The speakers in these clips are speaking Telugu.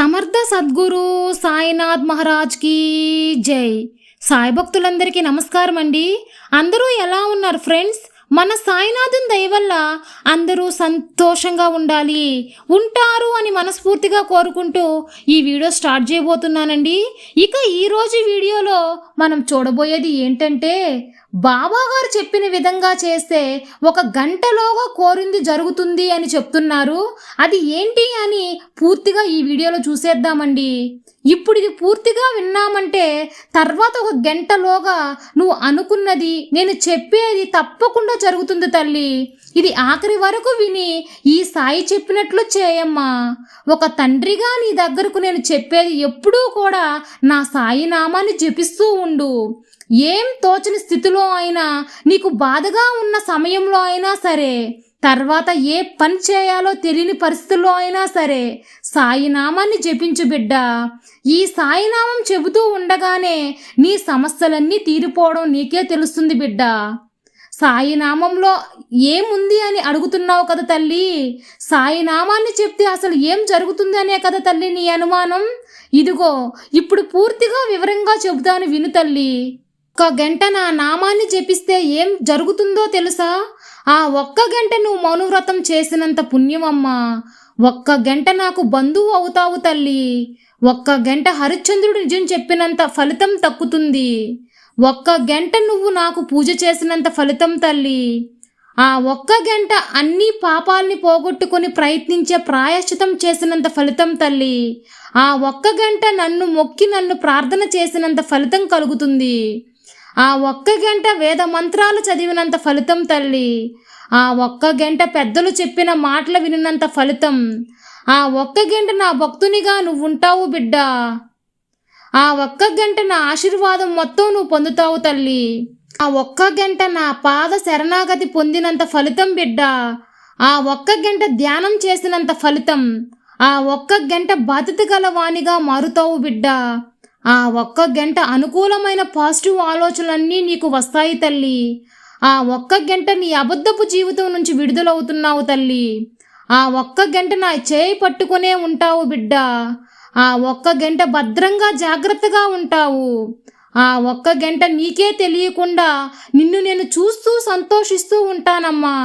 సమర్థ సద్గురు సాయినాథ్ మహారాజ్కి జై. సాయి భక్తులందరికీ నమస్కారం అండి అందరూ ఎలా ఉన్నారు ఫ్రెండ్స్? మన సాయినాథన్ దయ వల్ల అందరూ సంతోషంగా ఉండాలి. ఉంటారు అని మనస్ఫూర్తిగా కోరుకుంటూ ఈ వీడియో స్టార్ట్ చేయబోతున్నానండి. ఇక ఈరోజు వీడియోలో మనం చూడబోయేది ఏంటంటే బాబా గారు చెప్పిన విధంగా చేస్తే ఒక గంటలోగా కోరింది జరుగుతుంది అని చెప్తున్నారు. అది ఏంటి అని పూర్తిగా ఈ వీడియోలో చూసేద్దామండి. ఇప్పుడు ఇది పూర్తిగా విన్నామంటే తర్వాత ఒక గంటలోగా నువ్వు అనుకున్నది నేను చెప్పేది తప్పకుండా జరుగుతుంది తల్లి. ఇది ఆఖరి వరకు విని ఈ సాయి చెప్పినట్లు చేయమ్మా. ఒక తండ్రిగా నీ దగ్గరకు నేను చెప్పేది ఎప్పుడూ కూడా నా సాయి నామాన్ని జపిస్తూ ఉండు. ఏం తోచని స్థితిలో అయినా నీకు బాధగా ఉన్న సమయంలో అయినా సరే తర్వాత ఏ పని చేయాలో తెలియని పరిస్థితుల్లో అయినా సరే సాయినామాన్ని జపించు బిడ్డ. ఈ సాయినామం చెబుతూ ఉండగానే నీ సమస్యలన్నీ తీరిపోవడం నీకే తెలుస్తుంది బిడ్డ. సాయినామంలో ఏముంది అని అడుగుతున్నావు కదా తల్లి? సాయినామాన్ని చెప్తే అసలు ఏం జరుగుతుంది అనే కదా తల్లి నీ అనుమానం? ఇదిగో ఇప్పుడు పూర్తిగా వివరంగా చెబుతాను విను తల్లి. ఒక్క గంట నా నామాన్ని జపిస్తే ఏం జరుగుతుందో తెలుసా? ఆ ఒక్క గంట నువ్వు మౌనవ్రతం చేసినంత పుణ్యమమ్మా. ఒక్క గంట నాకు బంధువు అవుతావు తల్లి. ఒక్క గంట హరిశ్చంద్రుడు నిజం చెప్పినంత ఫలితం తక్కుతుంది ఒక్క గంట నువ్వు నాకు పూజ చేసినంత ఫలితం తల్లి. ఆ ఒక్క గంట అన్ని పాపాల్ని పోగొట్టుకొని ప్రయత్నించే ప్రాయశ్చితం చేసినంత ఫలితం తల్లి. ఆ ఒక్క గంట నన్ను మొక్కి నన్ను ప్రార్థన చేసినంత ఫలితం కలుగుతుంది. ఆ ఒక్క గంట వేద మంత్రాలు చదివినంత ఫలితం తల్లి. ఆ ఒక్క గంట పెద్దలు చెప్పిన మాటలు వినినంత ఫలితం. ఆ ఒక్క గంట నా భక్తునిగా నువ్వు ఉంటావు బిడ్డ. ఆ ఒక్క గంట నా ఆశీర్వాదం మొత్తం నువ్వు పొందుతావు తల్లి. ఆ ఒక్క గంట నా పాద శరణాగతి పొందినంత ఫలితం బిడ్డ. ఆ ఒక్క గంట ధ్యానం చేసినంత ఫలితం. ఆ ఒక్క గంట బాధ్యత గల వాణిగా మారుతావు బిడ్డ. ఆ ఒక్క గంట అనుకూలమైన పాజిటివ్ ఆలోచనలన్నీ నీకు వస్తాయి తల్లి. ఆ ఒక్క గంట నీ అబద్ధపు జీవితం నుంచి విడుదలవుతున్నావు తల్లి. ఆ ఒక్క గంట నా చేయి పట్టుకునే ఉంటావు బిడ్డ. ఆ ఒక్క గంట భద్రంగా జాగ్రత్తగా ఉంటావు. ఆ ఒక్క గంట నీకే తెలియకుండా నిన్ను నేను చూస్తూ సంతోషిస్తూ ఉంటానమ్మా.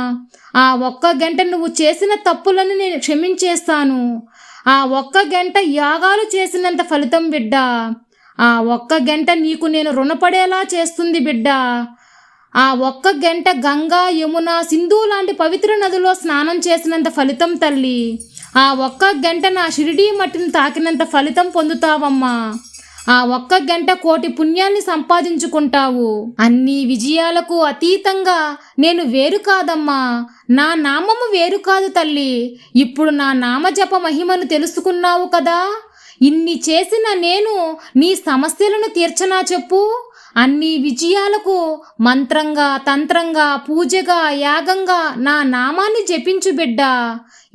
ఆ ఒక్క గంట నువ్వు చేసిన తప్పులను నేను క్షమించేస్తాను. ఆ ఒక్క గంట యాగాలు చేసినంత ఫలితం బిడ్డ. ఆ ఒక్క గంట నీకు నేను రుణపడేలా చేస్తుంది బిడ్డ. ఆ ఒక్క గంట గంగా యమున సింధు లాంటి పవిత్ర నదిలో స్నానం చేసినంత ఫలితం తల్లి. ఆ ఒక్క గంట నా షిరిడీ మట్టిని తాకినంత ఫలితం పొందుతావమ్మా. ఆ ఒక్క గంట కోటి పుణ్యాన్ని సంపాదించుకుంటావు. అన్ని విజయాలకు అతీతంగా నేను వేరు కాదమ్మా. నా నామము వేరు కాదు తల్లి. ఇప్పుడు నా నామజప మహిమను తెలుసుకున్నావు కదా? ఇన్ని చేసిన నేను నీ సమస్యలను తీర్చనా చెప్పు? అన్ని విజయాలకు మంత్రంగా తంత్రంగా పూజగా యాగంగా నా నామాన్ని జపించు బిడ్డ.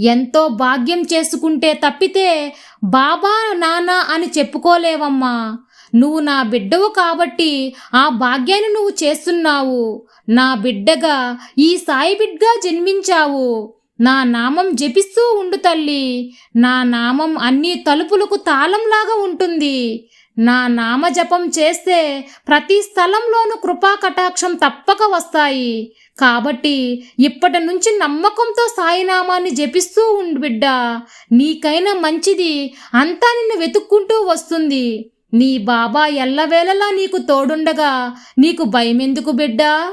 ఎంతో భాగ్యం చేసుకుంటే తప్పితే బాబా నానా అని చెప్పుకోలేవమ్మా. నువ్వు నా బిడ్డవు కాబట్టి ఆ భాగ్యాన్ని నువ్వు చేస్తున్నావు. నా బిడ్డగా ఈ సాయి బిడ్డగా జన్మించావు. నా నామం జపిస్తూ ఉండు తల్లి. నా నామం అన్ని తలుపులకు తాళంలాగా ఉంటుంది. నా నామ జపం చేస్తే ప్రతి స్థలంలోనూ కృపా కటాక్షం తప్పక వస్తాయి. కాబట్టి ఇప్పటి నుంచి నమ్మకంతో సాయినామాన్ని జపిస్తూ ఉండు బిడ్డ. నీకైనా మంచిది అంతా నిన్ను వెతుక్కుంటూ వస్తుంది. నీ బాబా ఎల్లవేళలా నీకు తోడుండగా నీకు భయమెందుకు బిడ్డా?